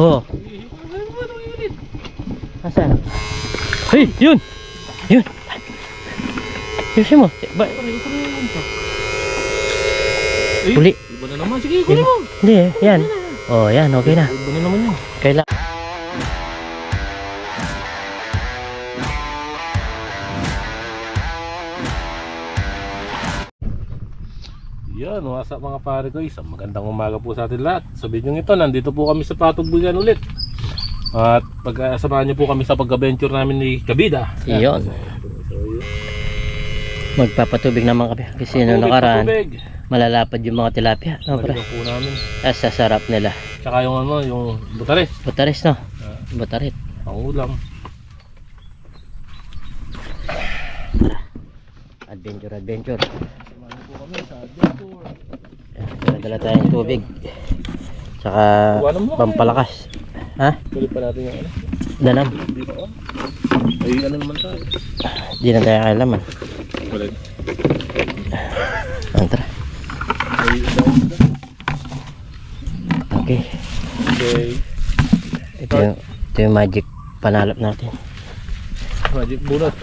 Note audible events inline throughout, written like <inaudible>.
Oo. Asan? Hey, yun! Yun! Ayusin mo. Ba Uli. Iba na naman. Sige, kunin mo. Hindi. Yan. Oh, yan. Okay na. Iba na naman yun. Kaila. What's up mga pare ko. Isang magandang umaga po sa atin lahat. Sa video ito, nandito po kami sa Patugbugan ulit. At pagkasamahan niyo po kami sa pag-adventure namin ni Kabida. Yun. Magpapatubig naman kami. Kasi nung nakaraan, patubig. malalapad yung mga tilapia. No, pre? Po namin. Ah, sa sarap nila. Tsaka yung ano, yung butares. Butaris, no? Ah, Butarit. ang ulam. Adventure, adventure. Samahan niyo po kami sa adventure. Dala tayong tubig. Tsaka pampalakas. Ha? Tuloy pa natin yung ano. Hindi on. Ay, ano naman tayo. Di na tayo kailaman. Balik. Antra. Okay. Okay. Ito yung, ito yung magic panalap natin. Magic bullet.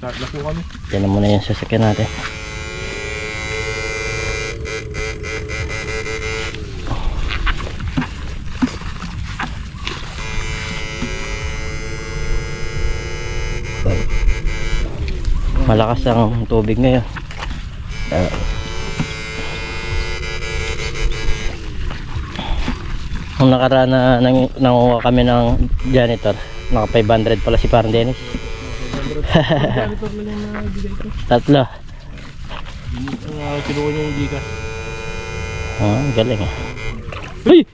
Start na po kami. Yan na muna yung sasakyan natin. Malakas ang tubig ngayon. Ah. Nung nakaraan na nang, nanguha kami ng janitor, naka 500 pala si Parang Dennis. Tatlo. Uh, kinuha niyo yung gigas. Ah, galing ah. Uy!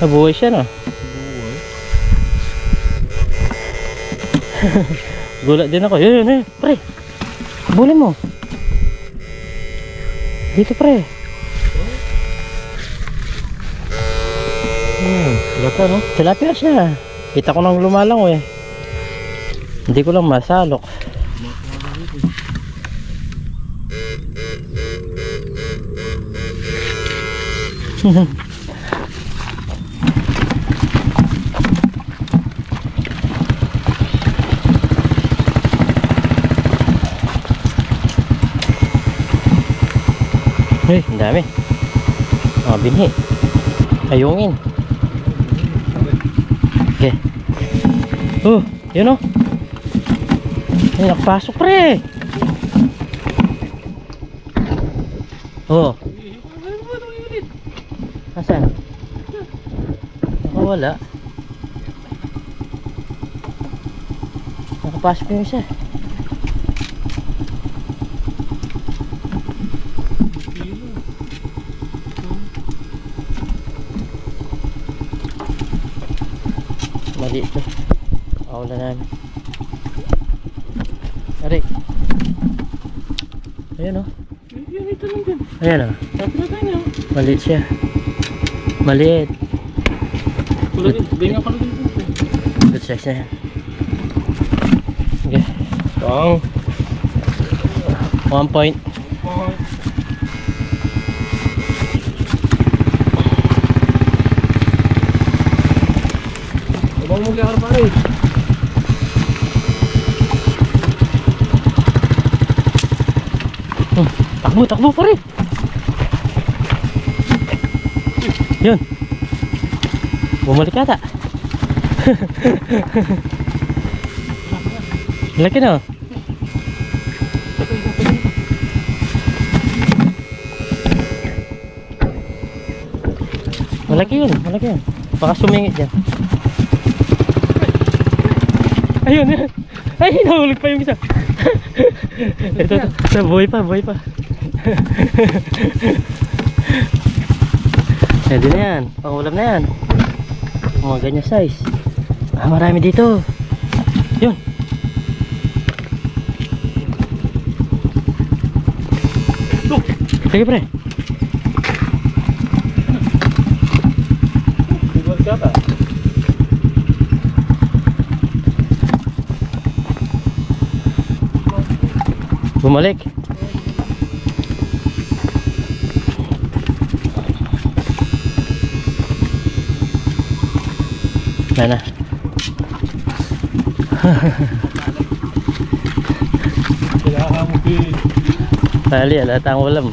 Nabuhay siya no. Buhay. Gulat din ako. Yun, yun, yun. Pre. Habulin mo. Dito pre. Hmm, lata no? Tilapia siya. Kita ko nang lumalang eh. Hindi ko lang masalok. Hey, ang dami. Mga binhi. Ayungin. Okay. Oh, yun oh. Ay, nakapasok pre. Oh. Asan? Nakawala. Nakapasok yung isa. Mali ito. Na namin. Ayan oh. Yan, ito lang din. Ayan oh. Tapos na tayo. Maliit siya. Maliit. Din. Ganyan pala dito. Good size na yan. Okay. Pang. One point. Abang mo kaya pare. Hmm. Takbo, takbo pa rin. Yun. Bumalik ata. <laughs> Laki na. oh. Malaki yun, malaki yun. Baka sumingit yan. Ayun, ayun. <laughs> Ay, nahulog pa yung isa. <laughs> ito. ito. Buhay pa, buhay pa. <laughs> Pwede na yan. Pangulam na yan. Mga ganyan size. Ah, marami dito. Yun. Sige pre. Bumalik. Wala na. Kailangan mo. Tali, ulam.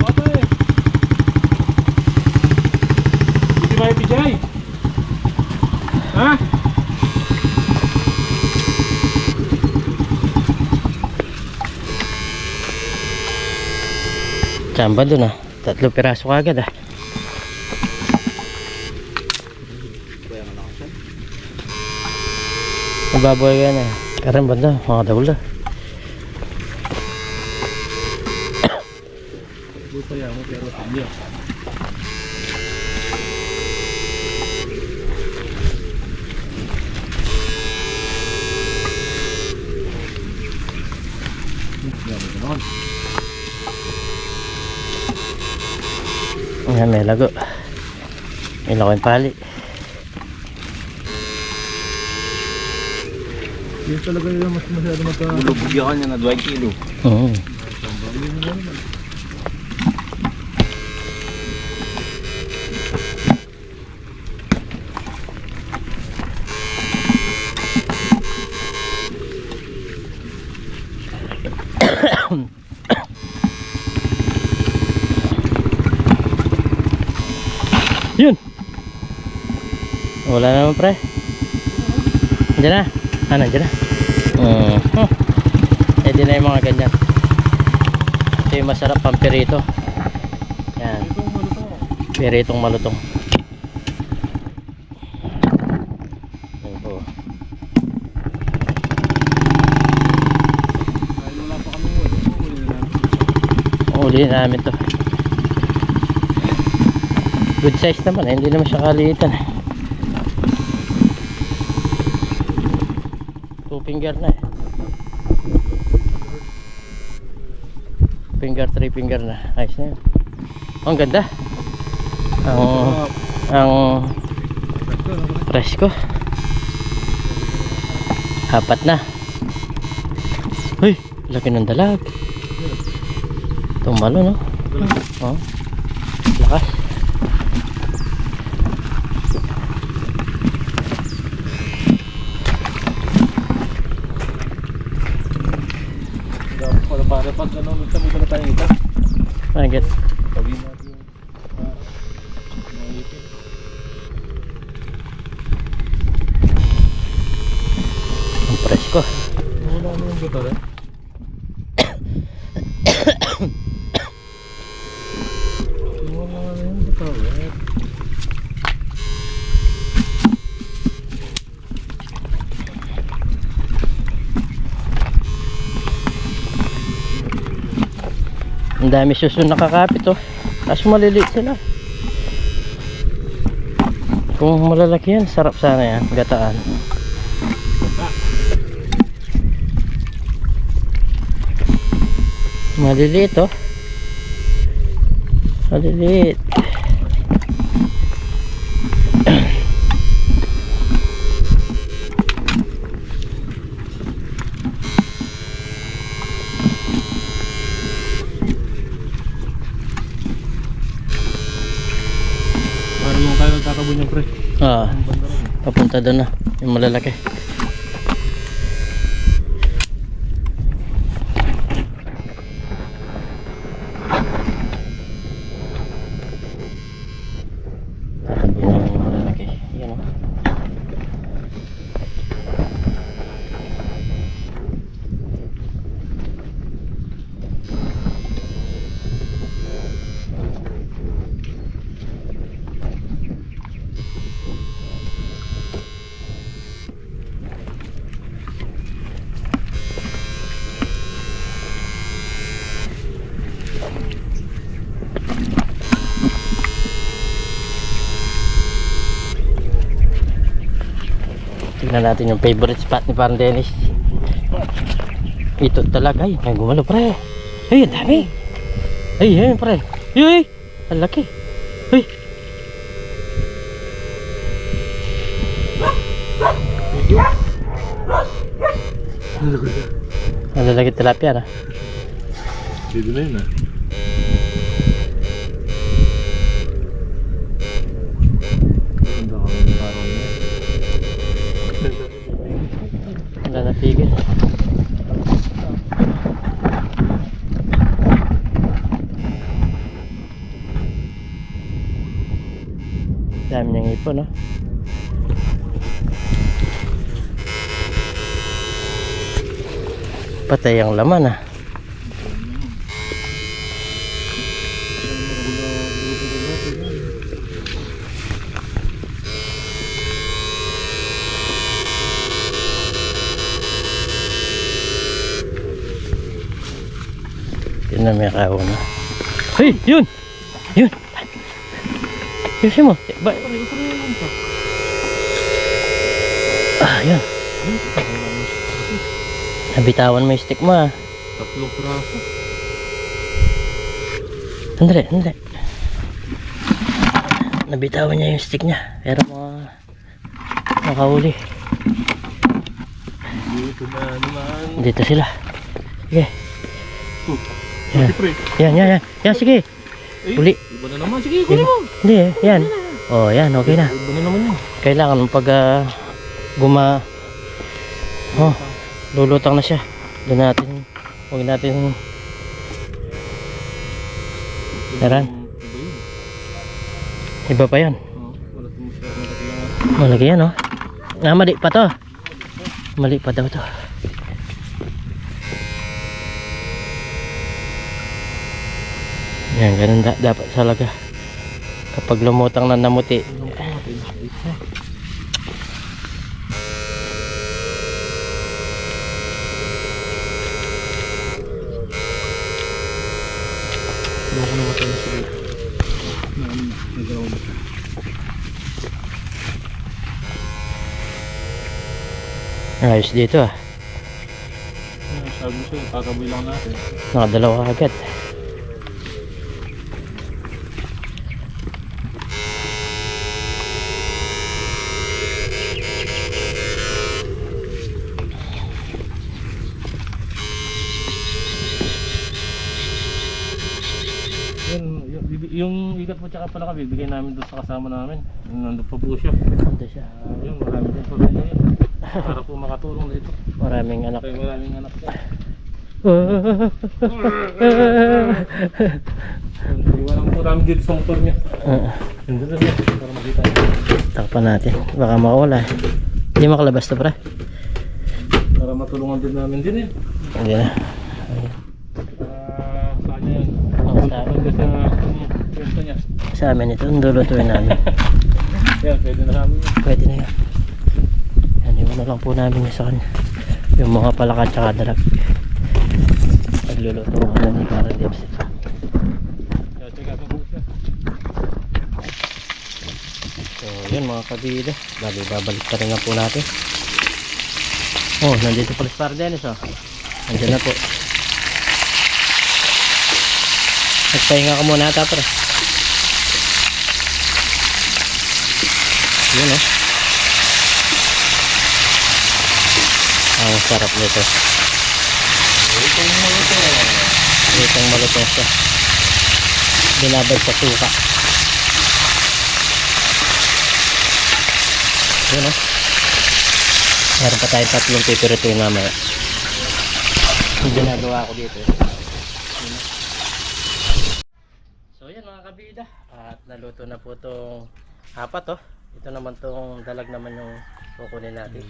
Ka pa eh. Hindi ba yung Jay? Ha? Tsamba dun ah. Tatlo piraso kagad ah. Mababoy yan eh. Karan banda, mga dawla. Buta yan mo pero hindi. Ayan, may lago. May lako yung Yun talaga yung mas masyado magka... Bulubugyan niya na 2 kilo. Oo. Yun. Wala naman pre. Diyan na. Ah, nandiyan na. Mm. Huh. Di na yung mga ganyan. Ito yung masarap pang pirito. Yan. Itong malutong. Piritong malutong. Yan po. Dahil wala pa kami wala. Uli na namin. To. Good size naman eh. Hindi naman siya kaliitan eh. Finger na eh. Finger, three finger na. Ayos na yun. Oh, ang ganda. Ang, ang presko. Apat na. Uy, laki ng dalag. Tumalo no? Oh. Tayong ita. I get. Mga ipin. Ang presko. Wala na yung buto rin. Wala na yung buto rin. Ang dami susun nakakapit oh. Kaso maliliit sila. Kung malalaki yan, sarap sana yan. Gataan. Maliliit oh. Maliliit. Yung malalaki. Tatakbo na yung malalaki. Yan oh. Tignan natin yung favorite spot ni Parang Dennis. Ito talaga. Ay, may gumalo pre. Ay, ang dami. Ay, ay, pre. Ay, ay. Ang laki. Ay. Ang lalaki tilapia na. Dito na yun ah. Napigil. Dami niyang ipon, no? Patay ang laman, ah. Na may kaon na. Hey, yun! Yun! Yun mo. Ba ah, yun. Nabitawan mo yung stick mo ah. Tatlong praso. Sandali, sandali. Nabitawan niya yung stick niya. Pero mga nakahuli. Dito na naman. Dito sila. Sige. Oh, Yan. Yan, yan, yan. Yan, sige. Eh, Uli. Iba na naman. Sige, kunin mo. Hindi, yan. Oh, yan. Okay na. Iba na naman yun. Kailangan pag ah, guma... Oh, lulutang na siya. Doon natin, huwag natin... Taran. Iba pa yan. Oh, yan. Malaki yan, oh. Ah, mali pa to. Mali pa daw to. Yan, ganun da dapat talaga. Kapag lumutang na namuti. Na siya. Ayos dito ah. Sabi siya, tataboy lang natin. Nakadalawa agad. Ikat mo tsaka pala kami, bigay namin doon sa kasama namin. Nandun pa po siya. Ando siya. Yun, marami din pa rin yun. Para po makatulong dito. Maraming anak. Kaya maraming anak ko. Iwanan po namin dito sa motor niya. Ah, Nandun na siya, para makita niya. Takpan natin. Baka makawala. Hindi makalabas to pre. Para matulungan din namin din eh. Hindi na. Ah, saan niya yan? Oh, sa- Punta sa ano, pwesto niya. Sa amin ito. Lulutuin namin. <laughs> Yan, pwede na namin. Pwede na yan. Yan, iwan na lang po namin sa kanya. Yung mga palaka tsaka dalag. Pagluluto ko out ang buhok niya. So, yun mga kabida. Bali, babalik pa rin na po natin. Oh, nandito pala si Para Dennis, oh. Nandiyan na po. Nagpahinga ka muna ata, pre. Yun, oh. Ang sarap nito. Itong malutong siya. Binabad sa suka. Yun o. Meron pa tayong tatlong pipirito yung mamaya. Yung ginagawa ko dito. O. So yan mga kabida. At naluto na po itong apat oh. Ito naman tong dalag naman yung kukunin natin.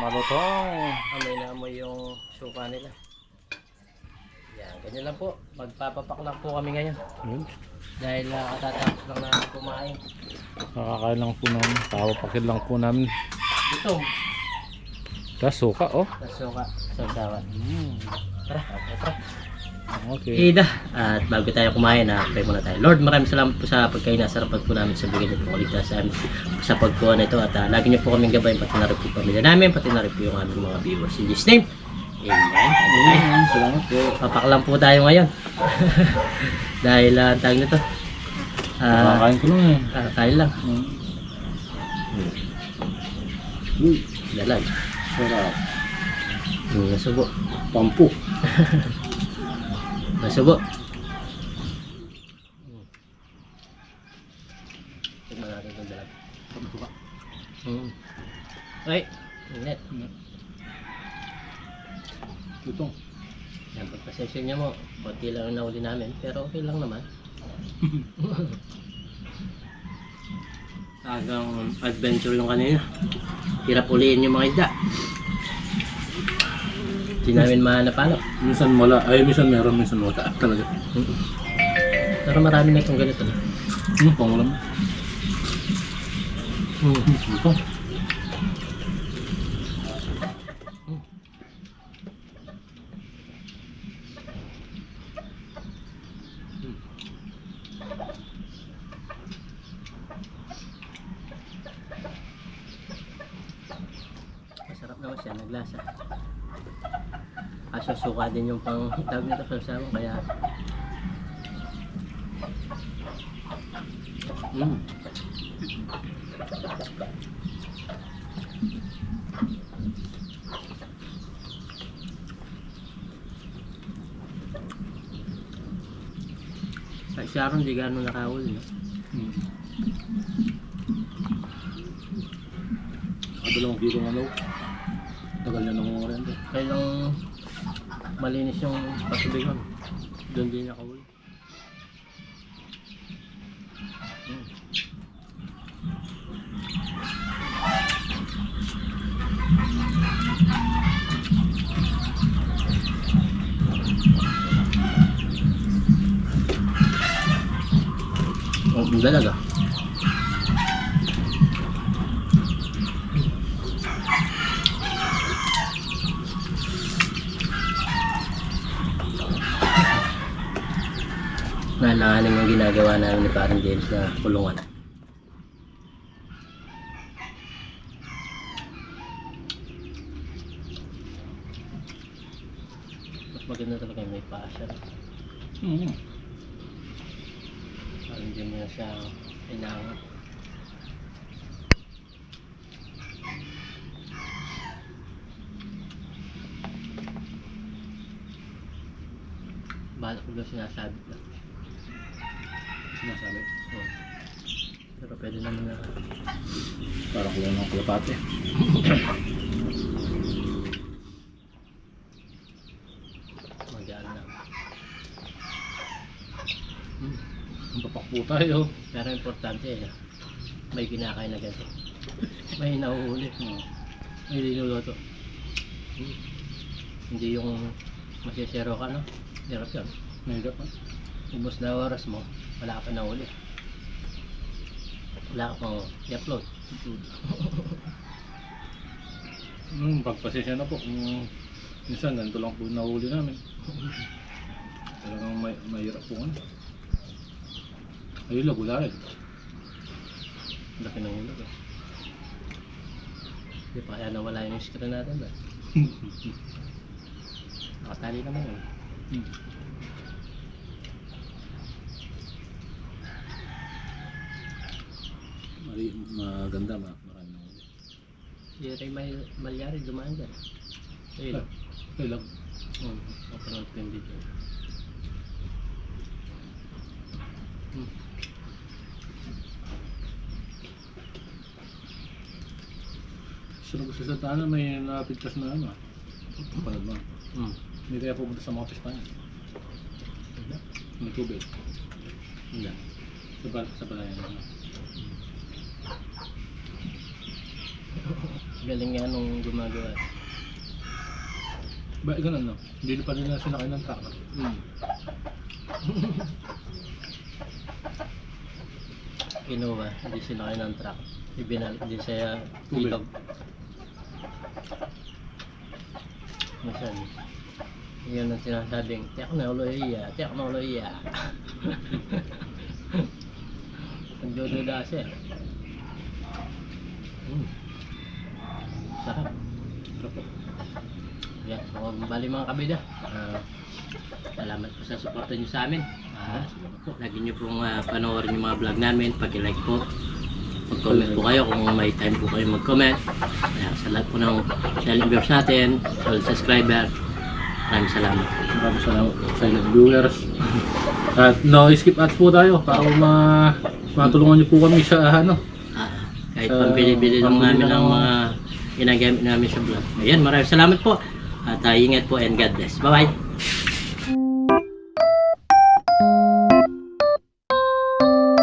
Malutong. Amoy na amoy yung suka nila. Yan, ganyan lang po. Magpapapak lang po kami ngayon. Yun. Dahil uh, katatapos lang namin kumain. Nakakain lang po namin. Papapakit lang po namin. Ito, Tapos suka oh. sa suka, sa sawan. Tara, tara. Okay. Ida. At bago tayo kumain, na pray muna tayo. Lord, maraming salamat po sa pagkain na sarapan po namin sa bigay niyo po kaligtas sa amin sa pagkuha na ito. At uh, lagi niyo po kaming gabayin, pati na rin po yung pamilya namin, pati na rin po yung aming mga viewers. In Jesus name, Amen. Amen. Salamat po. Papaklang po tayo ngayon. <laughs> Dahil uh, tawag nito. Ah, Nakakain ko lang eh. kakain lang. Uy, Dalag. sarap. Yung nasubo. Pampu. <laughs> Masubo. Tignan natin itong dalag. Pagkuha. Hmm. Ay, init. Tutong. Yan, pagpasensya niya mo. Kunti lang ang nahuli namin, pero okay lang naman. <laughs> Tagang adventure yung kanina. Hirap uliin yung mga isda. Hindi namin mahanap-hanap. Minsan wala. Ay, minsan meron, minsan wala. Talaga. Pero marami na itong ganito. Hmm, pangulam. Hmm. Ito. Naman siya, naglasa. Kaso suka din yung pang tawag nito sa sama, kaya... Mm. Sa Sharon, di gano'n nakahul, no? Hmm. Kadalawang kilo ng ano. Tagal niya nang umorente. Kailang malinis yung patubigan. Doon din nakahul. Mm. Oh, ang dalaga. Nalahanin yung ginagawa namin ni Parang James na kulungan. Mas maganda talaga may paa siya. Hmm. Parang mo na siya kailangan. Balak ko lang sinasabi lang. Sinasabi. Oo. Pero pwede naman na Parang kulang ng kalapate. <coughs> magaan lang. Hmm. Ang tayo. Pero importante eh, may kinakain na ganito. May nahuhuli. Hmm. May linuluto. Hmm. Hindi yung masisero ka, no? Hirap yun. Mahirap ha? Ubus na oras mo, wala ka pa nahuli. Wala ka pang i-upload. <laughs> Hmm, pagpasensya na po. Kung minsan ganito lang po nahuli namin. Talagang may, mahirap po ano. Ayun lang, gulayan. Laki ng hulog eh. Di pa kaya nawala yung screen natin ba? <laughs> Nakatali naman yun. Hmm. Mali, maganda, ma marami nahuli. Si Ray May Malyari dumaan dyan. Ayun. Okay lang. Hmm. Napanood ko yung video. Hmm. Sunod ko sa Santana, may napigtas na ano. ah. Palad mo. Hmm. Hindi kaya pumunta sa mga pistahan. May tubig. Wala. Sa, sa balayan. Ano. Galing nga nung gumagawa. Ba, ganun no? Hindi pa nila sinakay ng truck. Hmm. Kinuha, hindi sinakay ng truck. Ibinalik din sa Tubig. ilog. Minsan, yun ang sinasabing, teknolohiya, teknolohiya. <laughs> Nagdududa siya. Mm. Sarap. Sarap po. Yeah, so, bali mga kabida. ah, salamat po sa suporta nyo sa amin. Ah, lagi nyo pong uh, panoorin yung mga vlog namin. Pag-like po. Mag-comment po kayo kung may time po kayo mag-comment. Ayan, sa lahat po ng channel viewers natin, solid subscriber. Maraming salamat. Maraming salamat po sa inyong viewers. <laughs> At no, skip ads po tayo para ma matulungan niyo po kami sa ano. Ah, kahit pambili-bili lang namin ng- mga ginagamit namin sa vlog. Ayan, maraming salamat po. At uh, ingat po and God bless. Bye-bye!